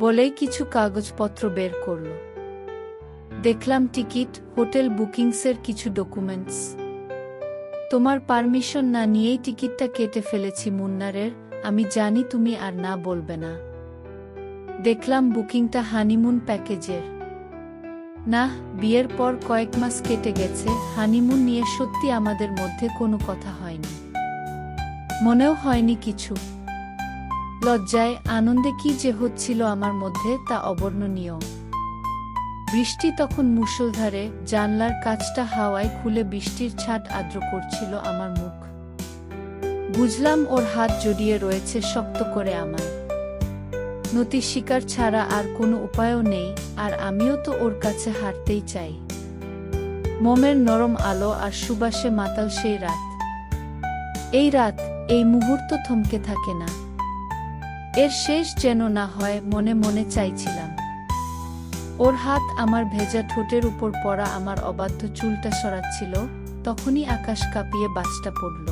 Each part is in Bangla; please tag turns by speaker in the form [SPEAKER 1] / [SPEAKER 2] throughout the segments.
[SPEAKER 1] বলেই কিছু কাগজপত্র বের করল। দেখলাম টিকিট, হোটেল বুকিংসের কিছু ডকুমেন্টস। তোমার পারমিশন না নিয়েই টিকিটটা কেটে ফেলেছি মুন্নারের, আমি জানি তুমি আর না বলবে না। দেখলাম বুকিংটা হানিমুন প্যাকেজের। না, বিয়ের পর কয়েক মাস কেটে গেছে, হানিমুন নিয়ে সত্যি আমাদের মধ্যে কোনো কথা হয়নি। মনেও হয়নি কিছু। লজ্জায় আনন্দে কি যে হচ্ছিল আমার মধ্যে তা অবর্ণনীয়। বৃষ্টি তখন মুষলধারে জানলার কাচটা হাওয়ায় খুলে বৃষ্টির ছাট আদ্র করছিল আমার মুখ। বুঝলাম ওর হাত জড়িয়ে রয়েছে শক্ত করে আমার। নতি শিকার ছাড়া আর কোনো উপায়ও নেই, আর আমিও তো ওর কাছে হারতেই চাই। মোমের নরম আলো আর সুবাসে মাতাল সেই রাত। এই রাত, এই মুহূর্ত থমকে থাকে না। এর শেষ যেন না হয় মনে মনে চাইছিলাম। ওর হাত আমার ভেজা ঠোঁটের উপর পড়া আমার অবাধ্য চুলটা সরাচ্ছিল, তখনই আকাশ কাঁপিয়ে বাজটা পড়ল।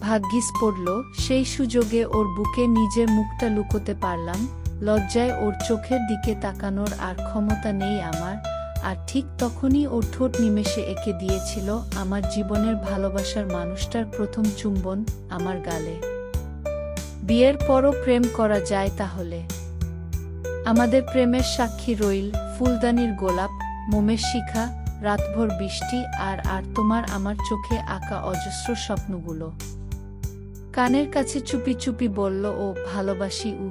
[SPEAKER 1] ভাগ্যিস পড়ল, সেই সুযোগে ওর বুকে নিজের মুখটা লুকোতে পারলাম, লজ্জায় ওর চোখের দিকে তাকানোর আর ক্ষমতা নেই আমার, আর ঠিক তখনই ওর ঠোঁট নিমেষে এঁকে দিয়েছিল আমার জীবনের ভালোবাসার মানুষটার প্রথম চুম্বন আমার গালে। বিয়ের পরও প্রেম করা যায় তাহলে। আমাদের প্রেমের সাক্ষী রইল ফুলদানির গোলাপ, মোমের শিখা, রাতভর বৃষ্টি আর আর তোমার আমার চোখে আঁকা অজস্র স্বপ্নগুলো। কানের কাছে চুপি চুপি বলল, ও, ভালোবাসি উ।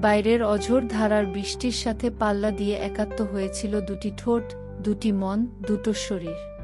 [SPEAKER 1] বাইরের অঝোর ধারার বৃষ্টির সাথে পাল্লা দিয়ে একাত্ম হয়েছিল দুটি ঠোঁট, দুটি মন, দুটো শরীর।